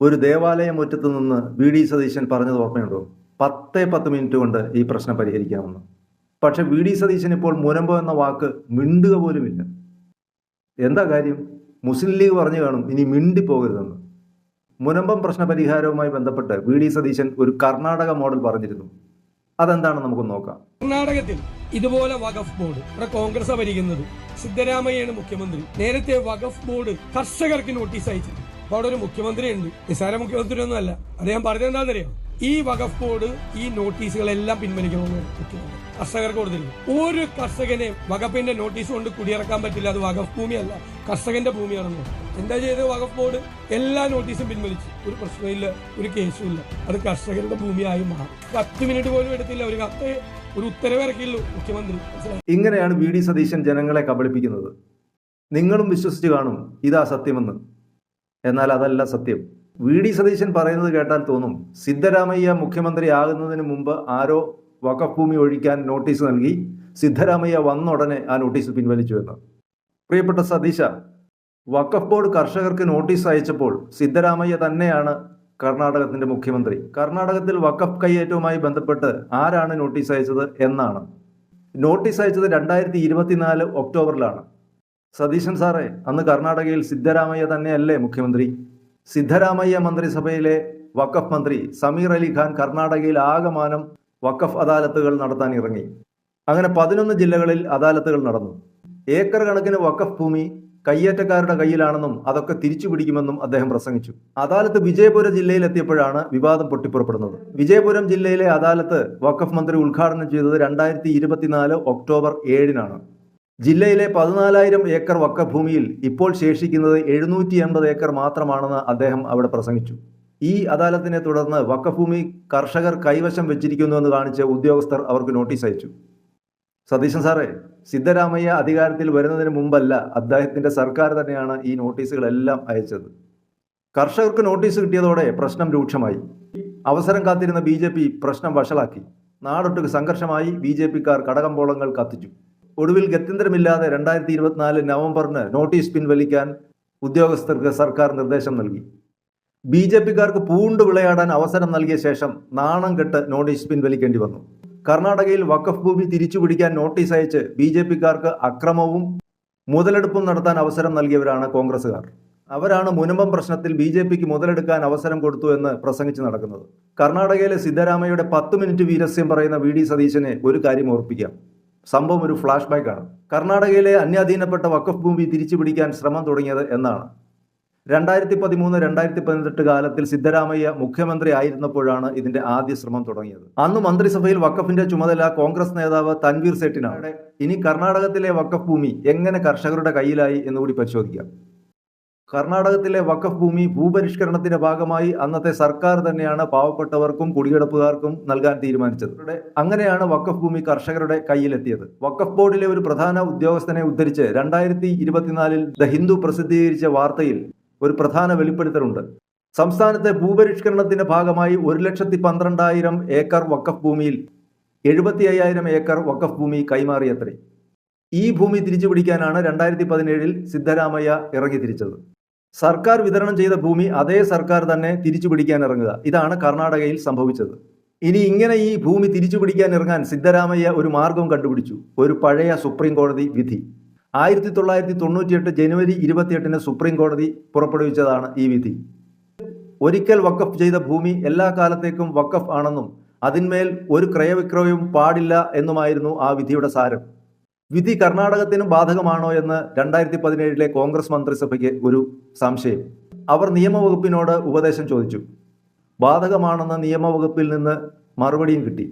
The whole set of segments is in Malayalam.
ഒരു ദേവാലയം മുറ്റത്ത് നിന്ന് വി ഡി സതീശൻ പറഞ്ഞത് ഓർമ്മയുണ്ടോ? പത്തേ പത്ത് മിനിറ്റ് കൊണ്ട് ഈ പ്രശ്നം പരിഹരിക്കാമെന്ന്. പക്ഷെ വി ഡി സതീശൻ ഇപ്പോൾ മുനമ്പ് എന്ന വാക്ക് മിണ്ടുക പോലുമില്ല. എന്താ കാര്യം? മുസ്ലിം ലീഗ് പറഞ്ഞു കാണും ഇനി മിണ്ടി പോകരുതെന്ന് മുനമ്പം പ്രശ്ന പരിഹാരവുമായി ബന്ധപ്പെട്ട് വി ഡി സതീശൻ ഒരു കർണാടക മോഡൽ പറഞ്ഞിരുന്നു. അതെന്താണ് നമുക്ക് നോക്കാം. കർണാടകത്തിൽ ഇതുപോലെ വഖഫ് ബോർഡ് ഇവിടെ കോൺഗ്രസ് ഭരിക്കുന്നത് സിദ്ധരാമയ്യാണ് മുഖ്യമന്ത്രി. നേരത്തെ വഖഫ് ബോർഡ് കർഷകർക്ക് നോട്ടീസ് അയച്ചു അപ്പൊ അവിടെ ഒരു മുഖ്യമന്ത്രി ഉണ്ട് നിസാര മുഖ്യമന്ത്രി ഒന്നും അല്ല അദ്ദേഹം പറഞ്ഞത് ഈ വഖഫ് ബോർഡ് ഈ നോട്ടീസുകളെല്ലാം പിൻവലിക്കണമെന്ന് കർഷകർക്ക് കൊടുത്തില്ല ഒരു കർഷകനെ വകഫിന്റെ നോട്ടീസ് കൊണ്ട് കുടിയിറക്കാൻ പറ്റില്ല. അത് വകഫ് ഭൂമിയല്ല. കർഷകന്റെ ഭൂമിയാണെന്ന്. എന്താ ചെയ്തത് വകഫ് ബോർഡ് എല്ലാ നോട്ടീസും പിൻവലിച്ചു. ഒരു പ്രശ്നമില്ല ഒരു കേസും ഇല്ല അത് കർഷകരുടെ ഭൂമിയായി മാറും. പത്ത് മിനിറ്റ് പോലും എടുത്തില്ല. ഒരു കത്ത് ഒരു ഉത്തരവ് ഇറക്കിയുള്ളൂ മുഖ്യമന്ത്രി. ഇങ്ങനെയാണ് വി ഡി സതീശൻ ജനങ്ങളെ കബളിപ്പിക്കുന്നത്. നിങ്ങളും വിശ്വസിച്ച് കാണും ഇതാ സത്യമെന്ന്. എന്നാൽ അതല്ല സത്യം. വി. ഡി. സതീശൻ പറയുന്നത് കേട്ടാൽ തോന്നും സിദ്ധരാമയ്യ മുഖ്യമന്ത്രി ആകുന്നതിന് മുമ്പ് ആരോ വകഭൂമി ഭൂമി ഒഴിക്കാൻ നോട്ടീസ് നൽകി സിദ്ധരാമയ്യ വന്ന ഉടനെ ആ നോട്ടീസ് പിൻവലിച്ചു എന്ന്. പ്രിയപ്പെട്ട സതീശ വഖഫ് ബോർഡ് കർഷകർക്ക് നോട്ടീസ് അയച്ചപ്പോൾ സിദ്ധരാമയ്യ തന്നെയാണ് കർണാടകത്തിന്റെ മുഖ്യമന്ത്രി. കർണാടകത്തിൽ വഖഫ് കയ്യേറ്റവുമായി ബന്ധപ്പെട്ട് ആരാണ് നോട്ടീസ് അയച്ചത് എന്നാണ്. നോട്ടീസ് അയച്ചത് രണ്ടായിരത്തി ഇരുപത്തിനാല് ഒക്ടോബറിലാണ്. സതീശൻ സാറേ അന്ന് കർണാടകയിൽ സിദ്ധരാമയ്യ തന്നെയല്ലേ മുഖ്യമന്ത്രി? സിദ്ധരാമയ്യ മന്ത്രിസഭയിലെ വഖഫ് മന്ത്രി സമീർ അലി ഖാൻ കർണാടകയിൽ ആകമാനം വഖഫ് അദാലത്തുകൾ നടത്താൻ ഇറങ്ങി. അങ്ങനെ പതിനൊന്ന് ജില്ലകളിൽ അദാലത്തുകൾ നടന്നു. ഏക്കർ കണക്കിന് വഖഫ് ഭൂമി കയ്യേറ്റക്കാരുടെ കയ്യിലാണെന്നും അതൊക്കെ തിരിച്ചു പിടിക്കുമെന്നും അദ്ദേഹം പ്രസംഗിച്ചു. അദാലത്ത് വിജയപുര ജില്ലയിലെത്തിയപ്പോഴാണ് വിവാദം പൊട്ടിപ്പുറപ്പെടുന്നത്. വിജയപുരം ജില്ലയിലെ അദാലത്ത് വഖഫ് മന്ത്രി ഉദ്ഘാടനം ചെയ്തത് രണ്ടായിരത്തി ഇരുപത്തിനാല് ഒക്ടോബർ ഏഴിനാണ്. ജില്ലയിലെ പതിനാലായിരം ഏക്കർ വക്കഭൂമിയിൽ ഇപ്പോൾ ശേഷിക്കുന്നത് എഴുന്നൂറ്റി എൺപത് ഏക്കർ മാത്രമാണെന്ന് അദ്ദേഹം അവിടെ പ്രസംഗിച്ചു. ഈ അദാലത്തിനെ തുടർന്ന് വക്കഭൂമി കർഷകർ കൈവശം വെച്ചിരിക്കുന്നുവെന്ന് കാണിച്ച് ഉദ്യോഗസ്ഥർ അവർക്ക് നോട്ടീസ് അയച്ചു. സതീശൻ സാറേ സിദ്ധരാമയ്യ അധികാരത്തിൽ വരുന്നതിന് മുമ്പല്ല അദ്ദേഹത്തിന്റെ സർക്കാർ തന്നെയാണ് ഈ നോട്ടീസുകളെല്ലാം അയച്ചത്. കർഷകർക്ക് നോട്ടീസ് കിട്ടിയതോടെ പ്രശ്നം രൂക്ഷമായി. അവസരം കാത്തിരുന്ന ബി പ്രശ്നം വഷളാക്കി. നാടൊട്ടുക്ക് സംഘർഷമായി ബി ജെ പിക്കാർ കടകമ്പോളങ്ങൾ കത്തിച്ചു. ഒടുവിൽ ഗത്യന്തരമില്ലാതെ രണ്ടായിരത്തി ഇരുപത്തിനാല് നവംബറിന് നോട്ടീസ് പിൻവലിക്കാൻ ഉദ്യോഗസ്ഥർക്ക് സർക്കാർ നിർദ്ദേശം നൽകി. ബി ജെ പിക്കാർക്ക് പൂണ്ട് വിളയാടാൻ അവസരം നൽകിയ ശേഷം നാണം കെട്ട് നോട്ടീസ് പിൻവലിക്കേണ്ടി വന്നു. കർണാടകയിൽ വഖഫ് ഭൂമി തിരിച്ചുപിടിക്കാൻ നോട്ടീസ് അയച്ച് ബി ജെ പിക്കാർക്ക് അക്രമവും മുതലെടുപ്പും നടത്താൻ അവസരം നൽകിയവരാണ് കോൺഗ്രസുകാർ അവരാണ് മുനമ്പം പ്രശ്നത്തിൽ ബി ജെ പിക്ക് മുതലെടുക്കാൻ അവസരം കൊടുത്തു എന്ന് പ്രസംഗിച്ച് നടക്കുന്നത്. കർണാടകയിലെ സിദ്ധരാമയ്യയുടെ പത്ത് മിനിറ്റ് വീരസ്യം പറയുന്ന വി ഡി സതീശനെ ഒരു കാര്യം ഓർപ്പിക്കാം. സംഭവം ഒരു ഫ്ലാഷ് ബാക്കാണ് കർണാടകയിലെ അന്യാധീനപ്പെട്ട വക്കഫ് ഭൂമി തിരിച്ചു പിടിക്കാൻ ശ്രമം തുടങ്ങിയത് എന്നാണ്. രണ്ടായിരത്തി പതിമൂന്ന് രണ്ടായിരത്തി പതിനെട്ട് കാലത്തിൽ സിദ്ധരാമയ്യ മുഖ്യമന്ത്രി ആയിരുന്നപ്പോഴാണ് ഇതിന്റെ ആദ്യ ശ്രമം തുടങ്ങിയത്. അന്ന് മന്ത്രിസഭയിൽ വക്കഫിന്റെ ചുമതല കോൺഗ്രസ് നേതാവ് തൻവീർ സേട്ടിനാണ്. ഇനി കർണാടകത്തിലെ വക്കഫ് ഭൂമി എങ്ങനെ കർഷകരുടെ കയ്യിലായി എന്നുകൂടി പരിശോധിക്കാം. കർണാടകത്തിലെ വഖഫ് ഭൂമി ഭൂപരിഷ്കരണത്തിന്റെ ഭാഗമായി അന്നത്തെ സർക്കാർ തന്നെയാണ് പാവപ്പെട്ടവർക്കും കുടികിടപ്പുകാർക്കും നൽകാൻ തീരുമാനിച്ചത്. അങ്ങനെയാണ് വഖഫ് ഭൂമി കർഷകരുടെ കയ്യിലെത്തിയത്. വഖഫ് ബോർഡിലെ ഒരു പ്രധാന ഉദ്യോഗസ്ഥനെ ഉദ്ധരിച്ച് രണ്ടായിരത്തി ഇരുപത്തിനാലിൽ ദ ഹിന്ദു പ്രസിദ്ധീകരിച്ച വാർത്തയിൽ ഒരു പ്രധാന വെളിപ്പെടുത്തലുണ്ട്. സംസ്ഥാനത്തെ ഭൂപരിഷ്കരണത്തിന്റെ ഭാഗമായി ഒരു ലക്ഷത്തി പന്ത്രണ്ടായിരം ഏക്കർ വഖഫ് ഭൂമിയിൽ എഴുപത്തി അയ്യായിരം ഏക്കർ വഖഫ് ഭൂമി കൈമാറിയത്രേ. ഈ ഭൂമി തിരിച്ചു തിരിച്ചുപിടിക്കാനാണ് രണ്ടായിരത്തി പതിനേഴിൽ സിദ്ധരാമയ്യ ഇറങ്ങി തിരിച്ചത് സർക്കാർ വിതരണം ചെയ്ത ഭൂമി അതേ സർക്കാർ തന്നെ തിരിച്ചു പിടിക്കാൻ ഇറങ്ങുക. ഇതാണ് കർണാടകയിൽ സംഭവിച്ചത്. ഇനി ഇങ്ങനെ ഈ ഭൂമി തിരിച്ചു പിടിക്കാൻ ഇറങ്ങാൻ സിദ്ധരാമയ്യ ഒരു മാർഗം കണ്ടുപിടിച്ചു. ഒരു പഴയ സുപ്രീം കോടതി വിധി. ആയിരത്തി തൊള്ളായിരത്തി തൊണ്ണൂറ്റിയെട്ട് ജനുവരി ഇരുപത്തിയെട്ടിന് സുപ്രീം കോടതി പുറപ്പെടുവിച്ചതാണ് ഈ വിധി. ഒരിക്കൽ വക്കഫ് ചെയ്ത ഭൂമി എല്ലാ കാലത്തേക്കും വക്കഫ് ആണെന്നും അതിന്മേൽ ഒരു ക്രയവിക്രയവും പാടില്ല എന്നുമായിരുന്നു ആ വിധിയുടെ സാരം. വിധി കർണാടകത്തിനും ബാധകമാണോ എന്ന് രണ്ടായിരത്തി പതിനേഴിലെ കോൺഗ്രസ് മന്ത്രിസഭയ്ക്ക് ഒരു സംശയം. അവർ നിയമവകുപ്പിനോട് ഉപദേശം ചോദിച്ചു. ബാധകമാണെന്ന് നിയമവകുപ്പിൽ നിന്ന് മറുപടിയും കിട്ടി.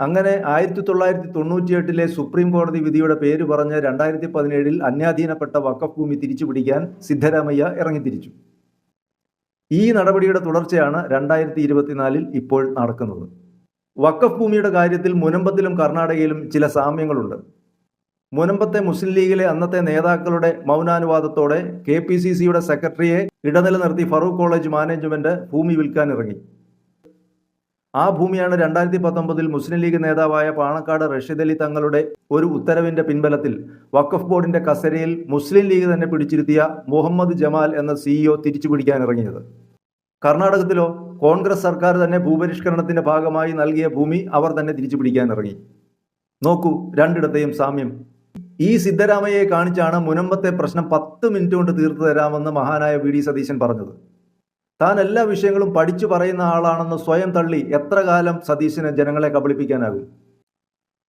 അങ്ങനെ ആയിരത്തി തൊള്ളായിരത്തി തൊണ്ണൂറ്റിയെട്ടിലെ സുപ്രീം കോടതി വിധിയുടെ പേര് പറഞ്ഞ് രണ്ടായിരത്തി പതിനേഴിൽ അന്യാധീനപ്പെട്ട വക്കഫ് ഭൂമി തിരിച്ചുപിടിക്കാൻ സിദ്ധരാമയ്യ ഇറങ്ങിത്തിരിച്ചു. ഈ നടപടിയുടെ തുടർച്ചയാണ് രണ്ടായിരത്തി ഇരുപത്തിനാലിൽ ഇപ്പോൾ നടക്കുന്നത്. വക്കഫ് ഭൂമിയുടെ കാര്യത്തിൽ മുനമ്പത്തിലും കർണാടകയിലും ചില സാമ്യങ്ങളുണ്ട്. മുനമ്പത്തെ മുസ്ലിം ലീഗിലെ അന്നത്തെ നേതാക്കളുടെ മൗനാനുവാദത്തോടെ കെ പി സി സിയുടെ സെക്രട്ടറിയെ ഇടനില നിർത്തി ഫറൂഖ് കോളേജ് മാനേജ്മെന്റ് ഭൂമി വിൽക്കാൻ ഇറങ്ങി. ആ ഭൂമിയാണ് രണ്ടായിരത്തി പത്തൊമ്പതിൽ മുസ്ലിം ലീഗ് നേതാവായ പാണക്കാട് റഷീദ് അലി തങ്ങളുടെ ഒരു ഉത്തരവിന്റെ പിൻബലത്തിൽ വഖഫ് ബോർഡിന്റെ കസരയിൽ മുസ്ലിം ലീഗ് തന്നെ പിടിച്ചിരുത്തിയ മുഹമ്മദ് ജമാൽ എന്ന സിഇഒ തിരിച്ചു പിടിക്കാൻ ഇറങ്ങിയത്. കർണാടകത്തിലോ കോൺഗ്രസ് സർക്കാർ തന്നെ ഭൂപരിഷ്കരണത്തിന്റെ ഭാഗമായി നൽകിയ ഭൂമി അവർ തന്നെ തിരിച്ചു പിടിക്കാൻ ഇറങ്ങി. നോക്കൂ രണ്ടിടത്തെയും സാമ്യം. ഈ സിദ്ധരാമയ്യയെ കാണിച്ചാണ് മുനമ്പത്തെ പ്രശ്നം പത്ത് മിനിറ്റ് കൊണ്ട് തീർത്തു തരാമെന്ന് മഹാനായ വി ഡി സതീശൻ പറഞ്ഞത്. താൻ എല്ലാ വിഷയങ്ങളും പഠിച്ചു പറയുന്ന ആളാണെന്ന് സ്വയം തള്ളി എത്ര കാലം സതീശന് ജനങ്ങളെ കബളിപ്പിക്കാനാകും?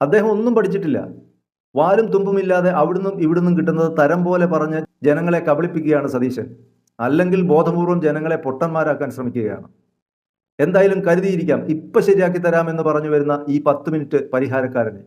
അദ്ദേഹം ഒന്നും പഠിച്ചിട്ടില്ല. വാലും തുമ്പുമില്ലാതെ അവിടുന്നും ഇവിടുന്നും കിട്ടുന്നത് തരം പോലെ പറഞ്ഞ് ജനങ്ങളെ കബളിപ്പിക്കുകയാണ് സതീശൻ. അല്ലെങ്കിൽ ബോധപൂർവം ജനങ്ങളെ പൊട്ടന്മാരാക്കാൻ ശ്രമിക്കുകയാണ്. എന്തായാലും കരുതിയിരിക്കാം ഇപ്പൊ ശരിയാക്കി തരാമെന്ന് പറഞ്ഞു വരുന്ന ഈ പത്ത് മിനിറ്റ് പരിഹാരക്കാരനെ.